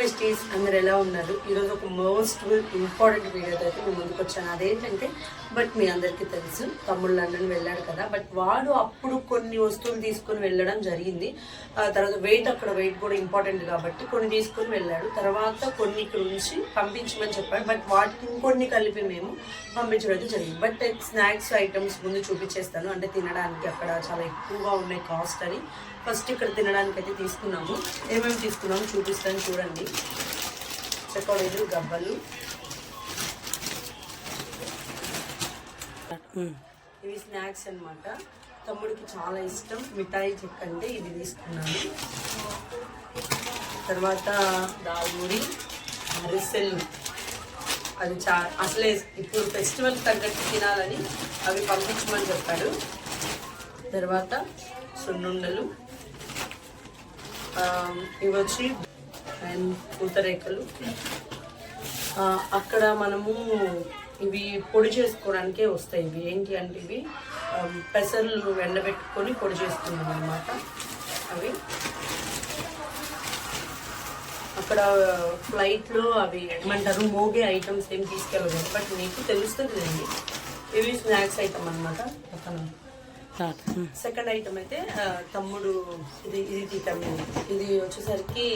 Besties అందరు ఎలా ఉన్నారు? ఈరోజు ఒక మోస్ట్ ఇంపార్టెంట్ వీడియోతో అయితే మేము ముందుకు వచ్చాను. అదేంటంటే బట్ మీ అందరికీ తెలుసు తమ్ముడు లండన్ వెళ్ళాడు కదా బట్ వాడు అప్పుడు కొన్ని వస్తువులు తీసుకొని వెళ్ళడం జరిగింది. తర్వాత వెయిట్ అక్కడ వెయిట్ కూడా ఇంపార్టెంట్ కాబట్టి కొన్ని తీసుకొని వెళ్ళాడు. తర్వాత కొన్ని ఇక్కడ ఉంచి పంపించమని చెప్పాడు. బట్ వాటికి ఇంకొన్ని కలిపి మేము పంపించడం అయితే జరిగింది. బట్ స్నాక్స్ ఐటమ్స్ ముందు చూపించేస్తాను. అంటే తినడానికి అక్కడ చాలా ఎక్కువగా ఉన్నాయి కాస్ట్ అని. ఫస్ట్ ఇక్కడ తినడానికి అయితే తీసుకున్నాము. ఏమేమి తీసుకున్నాము చూపిస్తాను చూడండి. చెక్కడేలు గబ్బలు ఇవి స్నాక్స్ అన్నమాట. తమ్ముడికి చాలా ఇష్టం. మిఠాయి చెక్క అంటే ఇది తీసుకున్నాను. తర్వాత దాల్మూరి అరిసెలు. అది చా అసలే ఇప్పుడు ఫెస్టివల్ తగ్గట్టు తినాలని అవి పంపించమని చెప్పాడు. తర్వాత సున్నుండలు. ఇవి వచ్చి అండ్ పూతరేకలు. అక్కడ మనము ఇవి పొడి చేసుకోవడానికే వస్తాయి ఇవి. ఏంటి అంటే ఇవి పెసర్లు ఎండబెట్టుకొని పొడి చేసుకున్నాం అనమాట అవి. అక్కడ ఫ్లైట్లో అవి ఏమంటారు మోగే ఐటమ్స్ ఏం తీసుకెళ్ళలేదు బట్ మీకు తెలుస్తుంది అండి ఇవి స్నాక్స్ ఐటమ్ అనమాట పక్కన. సెకండ్ ఐటమ్ అయితే తమ్ముడు ఇది ఇది తీటాము ఇది వచ్చేసరికి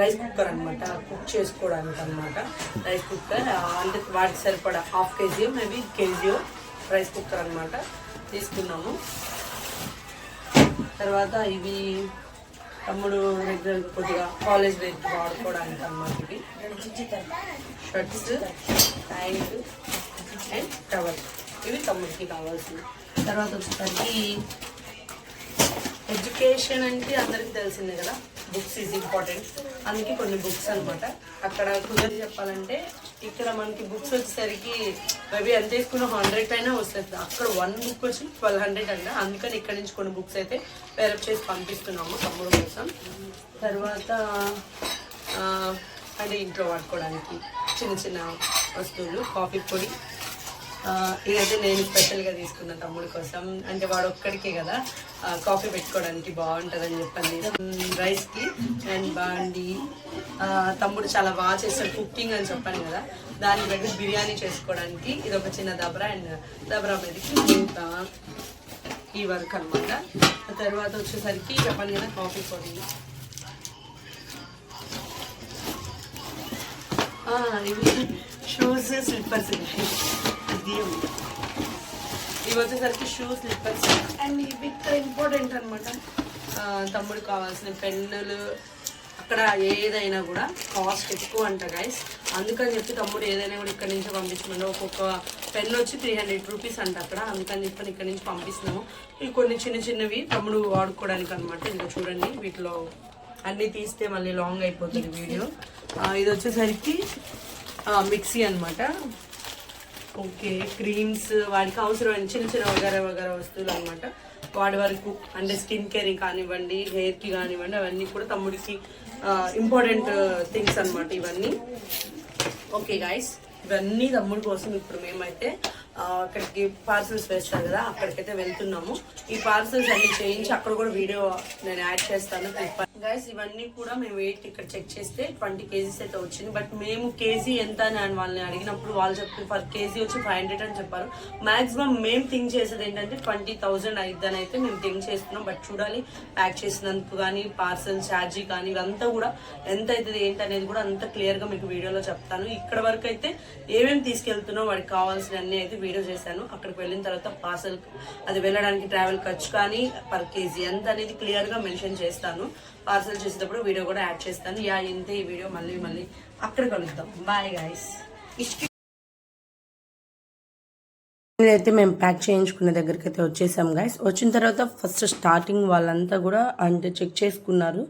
రైస్ కుక్కర్ అనమాట కుక్ చేసుకోవడానికి అనమాట రైస్ కుక్కర్ అంటే వాటికి సరిపడా half kg maybe kg rice cooker అనమాట తీసుకున్నాము. తర్వాత ఇవి తమ్ముడు రెగ్యులర్ కొద్దిగా కాలేజ్ వేర్కి వాడుకోవడానికి అన్నమాట ఇవి. షర్ట్స్ ప్యాంట్ అండ్ టవల్ ఇవి తమ్ముడికి కావాల్సింది తర్వాత వచ్చేసరికి ఎడ్యుకేషన్ అంటే అందరికీ తెలిసిందే కదా. బుక్స్ ఈజ్ ఇంపార్టెంట్ అందుకే కొన్ని బుక్స్ అనమాట అక్కడ కుదిరి చెప్పాలంటే ఇక్కడ మనకి బుక్స్ వచ్చేసరికి మేబీ ఎంత తీసుకున్న హండ్రెడ్ అయినా వస్తుంది. అక్కడ వన్ బుక్ వచ్చి ట్వెల్వ్ హండ్రెడ్ అంట. అందుకని ఇక్కడ నుంచి కొన్ని బుక్స్ అయితే పేరప్ చేసి పంపిస్తున్నాము తమ్ముడు కోసం. తర్వాత అంటే ఇంట్లో వాడుకోవడానికి చిన్న చిన్న వస్తువులు కాఫీ పొడి ఇదైతే నేను స్పెషల్గా తీసుకున్న తమ్ముడి కోసం. అంటే వాడు ఒక్కడికే కదా. కాఫీ పెట్టుకోవడానికి బాగుంటుందని చెప్పండి. రైస్కి అండ్ బాండి తమ్ముడు చాలా బాగా చేస్తాడు కుకింగ్ అని చెప్పాను కదా. దాన్ని బట్టి బిర్యానీ చేసుకోవడానికి ఇది ఒక చిన్న దబరా అండ్ దబరా మీదకి ఈ వర్క్ అనమాట తర్వాత వచ్చేసరికి చెప్పాను కదా కాఫీ పొడి. ఇవి షూస్ స్లిప్పర్స్ ఇది? ఉంది. ఇవి వచ్చేసరికి షూ స్లిప్పర్స్ అండ్ ఇవి ఇంపార్టెంట్ అనమాట తమ్ముడు కావాల్సిన పెన్నులు అక్కడ ఏదైనా కూడా కాస్ట్ ఎక్కువ అంట గైస్ అందుకని చెప్పి తమ్ముడు ఏదైనా కూడా ఇక్కడ నుంచి పంపిస్తున్నాడు. ఒక్కొక్క పెన్ వచ్చి త్రీ హండ్రెడ్ రూపీస్ అంట అక్కడ. అందుకని చెప్పి ఇక్కడ నుంచి పంపిస్తున్నాము. ఇవి కొన్ని చిన్న చిన్నవి తమ్ముడు వాడుకోవడానికి అనమాట ఇంకా చూడండి వీటిలో అన్నీ తీస్తే మళ్ళీ లాంగ్ అయిపోతుంది వీడియో. ఇది వచ్చేసరికి మిక్సీ అనమాట ఓకే క్రీమ్స్ వాడికి అవసరమైన చిన్న చిన్న వగర వగర వస్తువులు అనమాట వాడి వరకు అంటే స్కిన్ కేర్ కానివ్వండి హెయిర్కి కానివ్వండి అవన్నీ కూడా తమ్ముడికి ఇంపార్టెంట్ థింగ్స్ అనమాట ఇవన్నీ. ఓకే గాయస్ ఇవన్నీ తమ్ముడి కోసం ఇప్పుడు మేమైతే అక్కడికి పార్సల్స్ వేస్తారు కదా అక్కడికైతే వెళ్తున్నాము. ఈ పార్సల్స్ అన్ని చేయించి అక్కడ కూడా వీడియో నేను యాడ్ చేస్తాను గైస్ ఇవన్నీ కూడా మేము వెయిట్ ఇక్కడ చెక్ చేస్తే ట్వంటీ కేజీస్ అయితే వచ్చింది. బట్ మేము కేజీ ఎంత అని వాళ్ళని అడిగినప్పుడు వాళ్ళు చెప్పి పర్ కేజీ వచ్చి ఫైవ్ హండ్రెడ్ అని చెప్పారు. మాక్సిమం మేము థింక్ చేసేది ఏంటంటే ట్వంటీ థౌజండ్ అయిద్దని అయితే మేము థింక్ చేస్తున్నాం. బట్ చూడాలి ప్యాక్ చేసినందుకు కానీ పార్సల్ ఛార్జీ కానీ ఇవంతా కూడా ఎంత అవుతుంది ఏంటి అనేది కూడా అంత క్లియర్గా మీకు వీడియోలో చెప్తాను. ఇక్కడ వరకు అయితే ఏమేమి తీసుకెళ్తున్నో వాడికి కావాల్సిన అన్నీ అయితే వీడియో చేశాను. అక్కడికి వెళ్ళిన తర్వాత పార్సల్ అది వెళ్ళడానికి ట్రావెల్ ఖర్చు కానీ పర్ కేజీ ఎంత అనేది క్లియర్గా మెన్షన్ చేస్తాను. పార్సల్ చేసేటప్పుడు వీడియో కూడా యాడ్ చేస్తాను. యా ఇంతే ఈ వీడియో. మళ్ళీ మళ్ళీ అక్కడ కలుద్దాం. బాయ్ గాయస్ అయితే మేము ప్యాక్ చేయించుకునే దగ్గరికి అయితే వచ్చేసాం గాయస్ వచ్చిన తర్వాత ఫస్ట్ స్టార్టింగ్ వాళ్ళంతా కూడా అంటే చెక్ చేసుకున్నారు.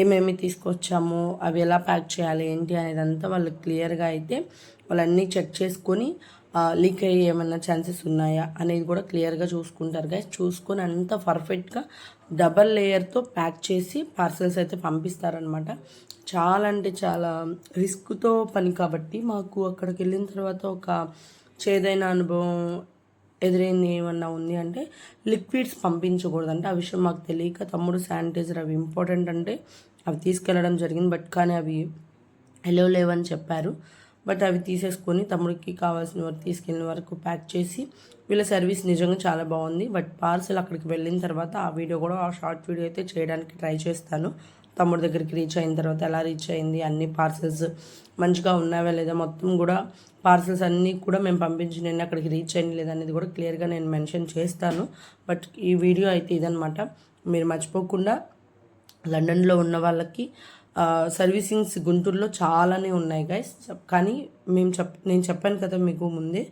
ఏమేమి తీసుకొచ్చాము అవి ఎలా ప్యాక్ చేయాలి ఏంటి అనేది అంతా వాళ్ళు క్లియర్గా అయితే వాళ్ళన్నీ చెక్ చేసుకొని లీక్ అయ్యి ఏమైనా ఛాన్సెస్ ఉన్నాయా అనేది కూడా క్లియర్గా చూసుకుంటారు. గైస్ చూసుకొని అంత పర్ఫెక్ట్గా డబల్ లేయర్తో ప్యాక్ చేసి పార్సల్స్ అయితే పంపిస్తారనమాట చాలా అంటే చాలా రిస్క్తో పని కాబట్టి మాకు అక్కడికి వెళ్ళిన తర్వాత ఒక చేదైన అనుభవం ఎదురైంది ఏమన్నా ఉంది అంటే లిక్విడ్స్ పంపించకూడదు అంటే ఆ విషయం మాకు తెలియక తమ్ముడు శానిటైజర్ అవి ఇంపార్టెంట్ అంటే అవి తీసుకెళ్ళడం జరిగింది. బట్ కానీ అవి ఎలో లేవని చెప్పారు. బట్ అవి తీసేసుకొని తమ్ముడికి కావాల్సిన వరకు తీసుకెళ్ళిన వరకు ప్యాక్ చేసి వీళ్ళ సర్వీస్ నిజంగా చాలా బాగుంది. బట్ పార్సల్ అక్కడికి వెళ్ళిన తర్వాత ఆ వీడియో కూడా ఆ షార్ట్ వీడియో అయితే చేయడానికి ట్రై చేస్తాను. తమ్ముడి దగ్గరికి రీచ్ అయిన తర్వాత ఎలా రీచ్ అయింది అన్ని పార్సల్స్ మంచిగా ఉన్నావా లేదా మొత్తం కూడా పార్సల్స్ అన్నీ కూడా మేము పంపించిన అక్కడికి రీచ్ అయింది లేదా అనేది కూడా క్లియర్గా నేను మెన్షన్ చేస్తాను. బట్ ఈ వీడియో అయితే ఇదనమాట మీరు మర్చిపోకుండా లండన్లో ఉన్న వాళ్ళకి సర్వీసింగ్స్ గుంటూరులో చాలానే ఉన్నాయి గైస్ కానీ మేము చెప్ నేను చెప్పాను కదా మీకు ముందే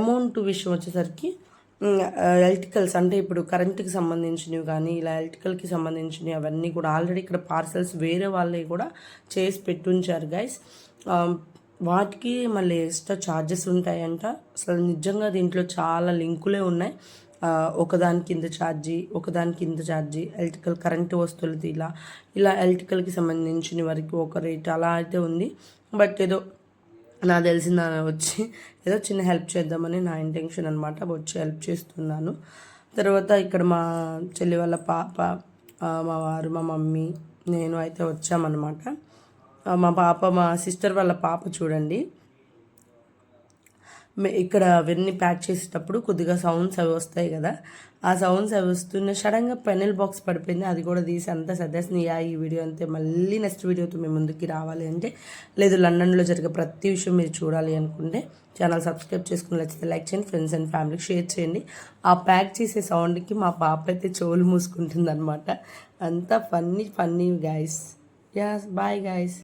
అమౌంట్ విషయం వచ్చేసరికి ఎలక్ట్రికల్స్ అంటే ఇప్పుడు కరెంట్కి సంబంధించినవి కానీ ఇలా ఎలక్ట్రికల్కి సంబంధించినవి అవన్నీ కూడా ఆల్రెడీ ఇక్కడ పార్సల్స్ వేరే వాళ్ళవి కూడా చేసి పెట్టుంచారు గైస్ వాటికి మళ్ళీ ఎక్స్ట్రా ఛార్జెస్ ఉంటాయంట. అసలు నిజంగా దీంట్లో చాలా లింకులే ఉన్నాయి. ఒకదాని కింద ఛార్జీ ఒకదానికి ఇంత ఛార్జీ ఎలక్ట్రికల్ కరెంటు వస్తువులది ఇలా. ఇలా ఎలక్ట్రికల్కి సంబంధించిన వరకు ఒక రేట్ అలా అయితే ఉంది. బట్ ఏదో నాకు తెలిసిన వచ్చి ఏదో చిన్న హెల్ప్ చేద్దామని నా ఇంటెన్షన్ అనమాట వచ్చి హెల్ప్ చేస్తున్నాను. తర్వాత ఇక్కడ మా చెల్లి వాళ్ళ పాప మా వారు మా మమ్మీ నేను అయితే వచ్చామన్నమాట. మా పాప మా సిస్టర్ వాళ్ళ పాప చూడండి. ఇక్కడ అవన్నీ ప్యాక్ చేసేటప్పుడు కొద్దిగా సౌండ్స్ అవి వస్తాయి కదా. ఆ సౌండ్స్ అవి వస్తున్న సడన్గా పెనల్ బాక్స్ పడిపోయింది. అది కూడా తీసి అంతా సదస్నియా ఈ వీడియో అంతే. మళ్ళీ నెక్స్ట్ వీడియోతో మేము ముందుకి రావాలి అంటే లేదు లండన్లో జరిగే ప్రతి విషయం మీరు చూడాలి అనుకుంటే ఛానల్ సబ్స్క్రైబ్ చేసుకుని నచ్చితే లైక్ చేయండి ఫ్రెండ్స్ అండ్ ఫ్యామిలీకి షేర్ చేయండి. ఆ ప్యాక్ చేసే సౌండ్కి మా పాప అయితే చెవులు మూసుకుంటుంది అనమాట అంతా funny funny guys yeah bye guys